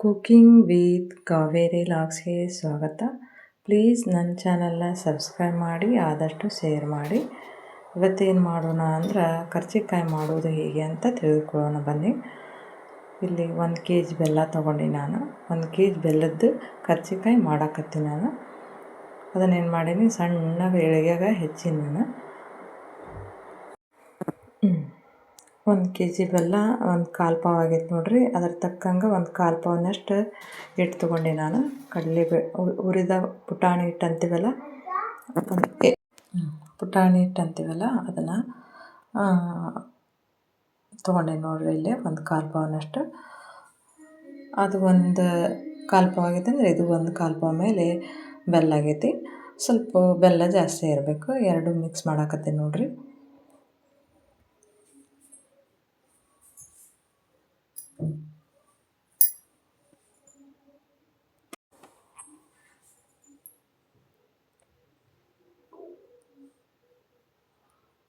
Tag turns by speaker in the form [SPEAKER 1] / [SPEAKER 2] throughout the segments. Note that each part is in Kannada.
[SPEAKER 1] ಕುಕಿಂಗ್ ವಿತ್ ಕಾವೇರಿ ಲಾಗ್ಸ್ಗೆ ಸ್ವಾಗತ. ಪ್ಲೀಸ್ ನನ್ನ ಚಾನಲ್ನ ಸಬ್ಸ್ಕ್ರೈಬ್ ಮಾಡಿ, ಆದಷ್ಟು ಶೇರ್ ಮಾಡಿ. ಇವತ್ತೇನು ಮಾಡೋಣ ಅಂದ್ರೆ ಕರ್ಚಿಕಾಯಿ ಮಾಡೋದು ಹೇಗೆ ಅಂತ ತಿಳ್ಕೊಳ್ಳೋಣ ಬನ್ನಿ. ಇಲ್ಲಿ ಒಂದು ಕೆ ಜಿ ಬೆಲ್ಲ ತೊಗೊಂಡು ನಾನು. ಒಂದು ಕೆ ಜಿ ಬೆಲ್ಲದ್ದು ಕರ್ಜಿಕಾಯಿ ಮಾಡಾಕತ್ತೀನಿ ನಾನು. ಅದನ್ನೇನು ಮಾಡೀನಿ ಸಣ್ಣ ಎಳೆಯಾಗ ಹೆಚ್ಚಿನ ನಾನು. ಒಂದು ಕೆ ಜಿ ಬೆಲ್ಲ ಒಂದು ಕಾಲು ಪಾವ್ ಆಗೈತೆ ನೋಡಿರಿ. ಅದ್ರ ತಕ್ಕಂಗೆ ಒಂದು ಕಾಲು ಪಾವನಷ್ಟು ಹಿಟ್ಟು ತೊಗೊಂಡೆ ನಾನು. ಕಡಲೆ ಬೆ ಉರಿದ ಪುಟಾಣಿ ಹಿಟ್ಟು ಅಂತೀವಲ್ಲ? ಪುಟಾಣಿ ಹಿಟ್ಟು ಅಂತೀವಲ್ಲ? ಅದನ್ನು ತೊಗೊಂಡೆ ನೋಡಿರಿ ಇಲ್ಲಿ ಒಂದು ಕಾಲು ಪಾವನಷ್ಟು. ಅದು ಒಂದು ಕಾಲು ಪಾವ್ ಆಗೈತೆ ಅಂದರೆ ಇದು ಒಂದು ಕಾಲು ಪಾವ್ ಮೇಲೆ ಬೆಲ್ಲ ಆಗೈತಿ. ಸ್ವಲ್ಪ ಬೆಲ್ಲ ಜಾಸ್ತಿ ಇರಬೇಕು. ಎರಡು ಮಿಕ್ಸ್ ಮಾಡಾಕತ್ತೀನಿ ನೋಡಿರಿ.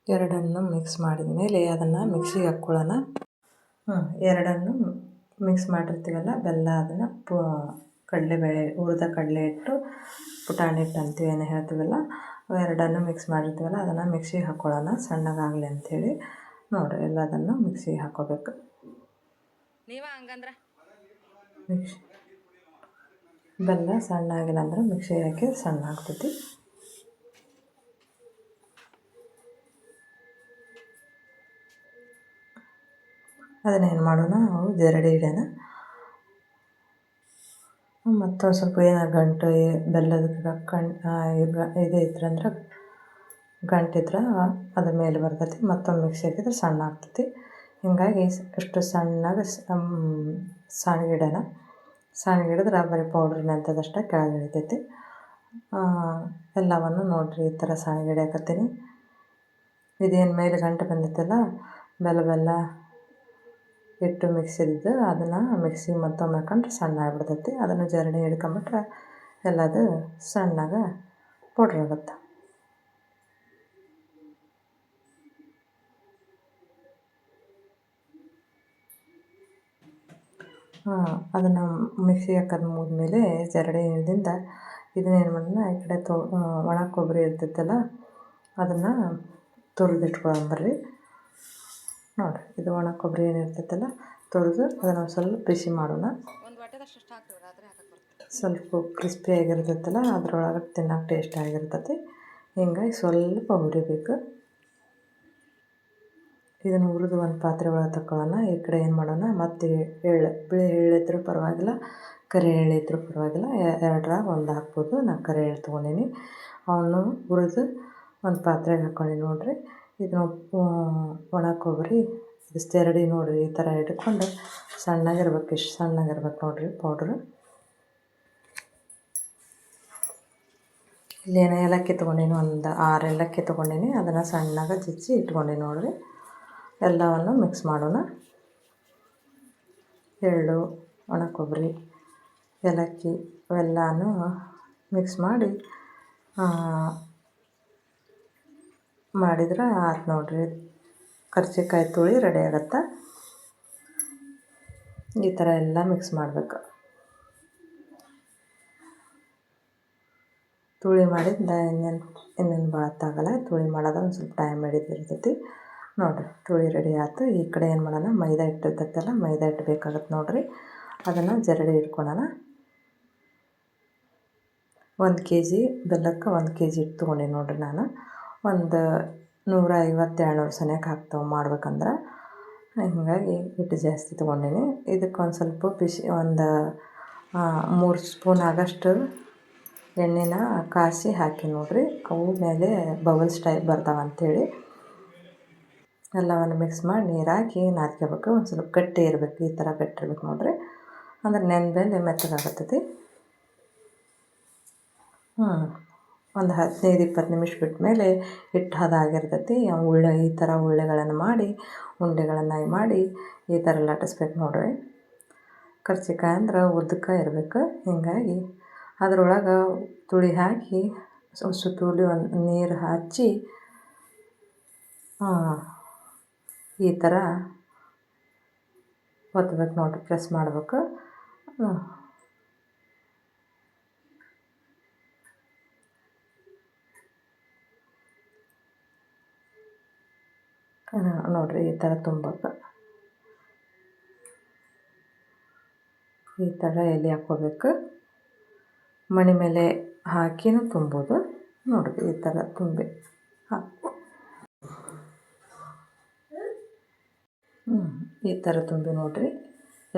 [SPEAKER 1] ಎರಡನ್ನು ಮಿಕ್ಸ್ ಮಾಡಿದ ಮೇಲೆ ಅದನ್ನು ಮಿಕ್ಸಿಗೆ ಹಾಕ್ಕೊಳ್ಳೋಣ ಹ್ಞೂ ಎರಡನ್ನು ಮಿಕ್ಸ್ ಮಾಡಿರ್ತೀವಲ್ಲ ಬೆಲ್ಲ ಅದನ್ನು ಪು ಕಡಲೆಬೇಳೆ ಹುರಿದ ಕಡಲೆ ಹಿಟ್ಟು ಪುಟಾಣಿ ಹಿಟ್ಟು ಅಂತೀವಿ ಏನು ಹೇಳ್ತೀವಲ್ಲ ಎರಡನ್ನು ಮಿಕ್ಸ್ ಮಾಡಿರ್ತೀವಲ್ಲ ಅದನ್ನು ಮಿಕ್ಸಿಗೆ ಹಾಕ್ಕೊಳ್ಳೋಣ ಸಣ್ಣಗಾಗಲಿ ಅಂಥೇಳಿ. ನೋಡಿರಿ ಎಲ್ಲದನ್ನು ಮಿಕ್ಸಿಗೆ ಹಾಕ್ಕೋಬೇಕು ಮಿಕ್ಸಿ ಬೆಲ್ಲ ಸಣ್ಣ ಆಗಿಲ್ಲ ಅಂದ್ರೆ ಮಿಕ್ಸಿಗೆ ಹಾಕಿ ಸಣ್ಣ ಆಗ್ತೈತಿ ಅದನ್ನೇನು ಮಾಡೋಣ ನಾವು ಜರಡಿ ಇಡೋಣ ಮತ್ತೊಂದು ಸ್ವಲ್ಪ ಏನೋ ಗಂಟು ಬೆಲ್ಲದ ಕಣ್ ಇದು ಇದು ಇದ್ರಂದ್ರೆ ಗಂಟಿದ್ರೆ ಅದ್ರ ಮೇಲೆ ಬರ್ತೈತಿ. ಮತ್ತೊಮ್ಮೆ ಮಿಕ್ಸಿ ಹಾಕಿದ್ರೆ ಸಣ್ಣ ಆಗ್ತೈತಿ. ಹೀಗಾಗಿ ಇಷ್ಟು ಸಣ್ಣಗೆ ಸಣ್ಣಗಿಡೋಣ ಸಣ್ಣಗಿಡಿದ್ರೆ ಬರೀ ಪೌಡ್ರ್ ಅಂಥದ್ದಷ್ಟೇ ಕೆಳಗೆ ಇಳಿತೈತಿ. ಎಲ್ಲವನ್ನು ನೋಡಿರಿ, ಈ ಥರ ಸಣ್ಣಗಿಡ್ಯಾಕತ್ತೀನಿ ಇದೇನು ಮೇಲೆ ಗಂಟು ಬಂದೈತಲ್ಲ ಬೆಲ್ಲ ಬೆಲ್ಲ ಹಿಟ್ಟು ಮಿಕ್ಸಿದ್ದು ಅದನ್ನು ಮಿಕ್ಸಿಗೆ ಮತ್ತೊಮ್ಮೆ ಹಾಕೊಂಡ್ರೆ ಸಣ್ಣ ಆಗ್ಬಿಡ್ತೈತಿ ಅದನ್ನು ಜರಡಿ ಹಿಡ್ಕೊಂಬಿಟ್ರೆ ಎಲ್ಲದು ಸಣ್ಣಗೆ ಪೌಡ್ರ್ ಆಗುತ್ತೆ. ಅದನ್ನು ಮಿಕ್ಸಿಗೆ ಹಾಕೋದು ಮುಗಿದ್ಮೇಲೆ ಜರಡಿ ಹಿಡ್ದಿಂದ ಇದನ್ನೇನು ಮಾಡೋಣ ಈ ಕಡೆ ತೊ ಒಣ ಕೊಬ್ಬರಿ ಇರ್ತೈತಲ್ಲ, ಅದನ್ನು ತುರಿದಿಟ್ಕೊಳಂಬರ್ರಿ ನೋಡಿರಿ ಇದು ಒಣ ಕೊಬ್ಬರಿ ಏನಿರ್ತೈತಲ್ಲ ತೊಳೆದು ತುರಿದು ಅದನ್ನು ಸ್ವಲ್ಪ ಬಿಸಿ ಮಾಡೋಣ. ಸ್ವಲ್ಪ ಕ್ರಿಸ್ಪಿ ಆಗಿರ್ತೈತಲ್ಲ ಅದರೊಳಗೆ ತಿನ್ನೋಕೆ ಟೇಸ್ಟ್ ಆಗಿರ್ತೈತಿ. ಹಿಂಗಾಗಿ ಸ್ವಲ್ಪ ಹುರಿಬೇಕು ಇದನ್ನು ಹುರಿದು ಒಂದು ಪಾತ್ರೆ ಒಳಗೆ ತಗೊಳ್ಳೋಣ ಈ ಕಡೆ ಏನು ಮಾಡೋಣ ಮತ್ತು ಎಳ್ಳು ಬಿಳಿ ಎಳ್ಳಿದ್ರೂ ಪರವಾಗಿಲ್ಲ ಕರಿ ಎಳ್ಳಿದ್ರೂ ಪರವಾಗಿಲ್ಲ ಎರಡರಾಗ ಒಂದು ಹಾಕ್ಬೋದು. ನಾನು ಕರಿ ಎಳ್ಳು ತೊಗೊಂಡೀನಿ. ಅವನು ಹುರಿದು ಒಂದು ಪಾತ್ರೆಗೆ ಹಾಕ್ಕೊಂಡಿ ನೋಡಿರಿ. ಇದನ್ನು ಒಣ ಕೊಬ್ಬರಿ ಜರಡಿ ನೋಡಿರಿ, ಈ ಥರ ಇಟ್ಕೊಂಡು ಸಣ್ಣಗಿರ್ಬೇಕು, ಇಷ್ಟು ಸಣ್ಣಗಿರ್ಬೇಕು ನೋಡಿರಿ ಪೌಡ್ರು ಇಲ್ಲೇನು ಏಲಕ್ಕಿ ತೊಗೊಂಡೇನು ಒಂದು ಆರು ಏಲಕ್ಕಿ ತೊಗೊಂಡೇನಿ, ಅದನ್ನು ಸಣ್ಣಗೆ ಚಿಚ್ಚಿ ಇಟ್ಕೊಂಡೀನಿ ನೋಡಿರಿ. ಎಲ್ಲವನ್ನು ಮಿಕ್ಸ್ ಮಾಡೋಣ. ಎಳ್ಳು ಒಣ ಕೊಬ್ಬರಿ ಏಲಕ್ಕಿ ಅವೆಲ್ಲನೂ ಮಿಕ್ಸ್ ಮಾಡಿ ಮಾಡಿದ್ರೆ ಆತು ನೋಡಿರಿ. ಕರ್ಜಿಕಾಯಿ ತುಳಿ ರೆಡಿ ಆಗುತ್ತೆ? ಈ ಥರ ಎಲ್ಲ ಮಿಕ್ಸ್ ಮಾಡಬೇಕು. ತುಳಿ ಮಾಡಿದ ಇನ್ನೇನು ಇನ್ನೇನು ಭಾಳ ತುಳಿ ಮಾಡೋದು ಒಂದು ಸ್ವಲ್ಪ ಟೈಮ್ ಹಿಡಿದಿರ್ತೈತಿ ನೋಡಿರಿ, ತುಳಿ ರೆಡಿ ಆಯ್ತು ಈ ಕಡೆ ಏನು ಮಾಡೋಣ? ಮೈದಾ ಇಟ್ಟಿರ್ತೈತಲ್ಲ ಮೈದಾ ಹಿಟ್ಟು ಬೇಕಾಗತ್ತೆ ನೋಡಿರಿ. ಅದನ್ನು ಜರಡಿ ಇಟ್ಕೊಳ್ಳೋಣ ಒಂದು ಕೆ ಜಿ ಬೆಲ್ಲಕ್ಕೆ ಒಂದು ಕೆ ಜಿ ಹಿಟ್ಟು ತೊಗೊಂಡೆ ನೋಡಿರಿ ನಾನು. ಒಂದು ನೂರ ಐವತ್ತು ಎರಡುನೂರು ಸನಿಯಕ್ಕೆ ಹಾಕ್ತಾವೆ ಮಾಡ್ಬೇಕಂದ್ರೆ. ಹೀಗಾಗಿ ಹಿಟ್ಟು ಜಾಸ್ತಿ ತೊಗೊಂಡೀನಿ. ಇದಕ್ಕೆ ಒಂದು ಸ್ವಲ್ಪ ಬಿಸಿ, ಒಂದು ಮೂರು ಸ್ಪೂನ್ ಆಗೋಷ್ಟು ಎಣ್ಣೆನ ಕಾಯಿಸಿ ಹಾಕಿ ನೋಡಿರಿ. ಅವು ಮೇಲೆ ಬಬಲ್ಸ್ ಟೈಪ್ ಬರ್ತಾವೆ ಅಂಥೇಳಿ. ಎಲ್ಲವನ್ನು ಮಿಕ್ಸ್ ಮಾಡಿ ನೀರು ಹಾಕಿ ನಾದ್ಕೋಬೇಕು. ಒಂದು ಸ್ವಲ್ಪ ಗಟ್ಟಿ ಇರಬೇಕು, ಈ ಥರ ಗಟ್ಟಿ ನೋಡಿರಿ. ಅಂದ್ರೆ ನೆನೆದಲ್ಲಿ ಮೆತ್ತಗಾಗತ್ತೈತಿ. ಹ್ಞೂ ಒಂದು ಹದಿನೈದು, ಇಪ್ಪತ್ತು ನಿಮಿಷ ಬಿಟ್ಟ ಮೇಲೆ ಹಿಟ್ಟು ಹದಾಗಿರ್ತೈತಿ ಉಳ್ಳೆ, ಈ ಥರ ಉಳ್ಳೆಗಳನ್ನು ಮಾಡಿ, ಉಂಡೆಗಳನ್ನು ಮಾಡಿ ಈ ಥರ ಲಟ್ಟಿಸ್ಬೇಕು ನೋಡ್ರಿ. ಕರ್ಚಿಕಾಯಿ ಅಂದ್ರೆ ಉದ್ದಕ್ಕೆ ಇರಬೇಕು. ಹೀಗಾಗಿ ಅದ್ರೊಳಗೆ ತುಳಿ ಹಾಕಿ ಸುತ್ತೂಲಿ ಒಂದು ನೀರು ಹಚ್ಚಿ ಈ ಥರ ಒತ್ತಬೇಕು ನೋಡ್ರಿ, ಪ್ರೆಸ್ ಮಾಡ್ಬೇಕು. ನೋಡಿರಿ, ಈ ಥರ ತುಂಬಕ್ಕೆ ಈ ಥರ ಎಲೆ ಹಾಕ್ಕೋಬೇಕು. ಮಣಿ ಮೇಲೆ ಹಾಕಿನೂ ತುಂಬೋದು. ನೋಡಿರಿ, ಈ ಥರ ತುಂಬಿ ಹಾಕು. ಈ ಥರ ತುಂಬಿ ನೋಡಿರಿ.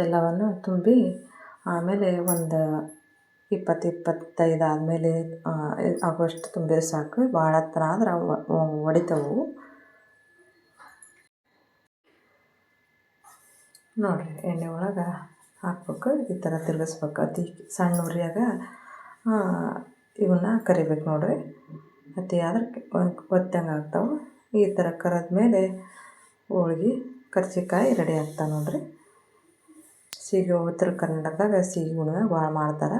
[SPEAKER 1] ಎಲ್ಲವನ್ನು ತುಂಬಿ ಆಮೇಲೆ ಒಂದು ಇಪ್ಪತ್ತು, ಇಪ್ಪತ್ತೈದು ಆದಮೇಲೆ ಆಗೋಷ್ಟು ತುಂಬಿದ್ರೆ ಸಾಕು. ಭಾಳ ಹತ್ರ ಆದ್ರೆ ಒಡಿತಾವು ನೋಡಿರಿ ಎಣ್ಣೆ ಒಳಗೆ ಹಾಕ್ಬೇಕು, ಈ ಥರ ತಿರುಗಿಸ್ಬೇಕು. ಅತಿ ಸಣ್ಣ ಉರಿಯಾಗ ಇವನ್ನ ಕರಿಬೇಕು ನೋಡಿರಿ. ಅತಿ ಆದ್ರೆ ಒತ್ತಂಗೆ ಆಗ್ತಾವೆ. ಈ ಥರ ಕರೆದ ಮೇಲೆ ಹೋಳ್ಗೆ ಕರ್ಜಿಕಾಯಿ ರೆಡಿ ಆಗ್ತಾವೆ ನೋಡಿರಿ. ಸೀಗೆ ಉತ್ತರ ಕರ್ನಾಟಕದಾಗ ಸೀಗೆ ಹುಣ್ಣಿಮೆ ಭಾಳ ಮಾಡ್ತಾರೆ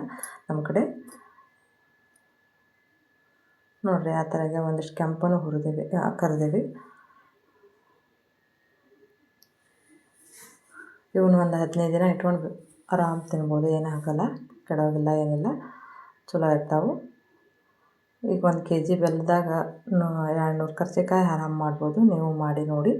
[SPEAKER 1] ನಮ್ಮ ಕಡೆ. ನೋಡಿರಿ, ಆ ಥರಗೆ ಒಂದಿಷ್ಟು ಕೆಂಪನ್ನು ಹುರಿದೇವಿ ಕರಿದೇವಿ. ಇವನ್ನ ಒಂದು ಹದಿನೈದು ದಿನ ಇಟ್ಕೊಂಡು ಆರಾಮ್ ತಿನ್ಬೋದು, ಏನೂ ಆಗೋಲ್ಲ ಕೆಡೋಗಿಲ್ಲ ಏನಿಲ್ಲ, ಚಲೋ ಇರ್ತಾವೆ. ಈಗ ಒಂದು ಕೆ ಜಿ ಬೆಲ್ಲದಾಗ ಎರಡು ನೂರು ಕರ್ಜಿಕಾಯಿ ಆರಾಮ್ ಮಾಡ್ಬೋದು, ನೀವು ಮಾಡಿ ನೋಡಿ.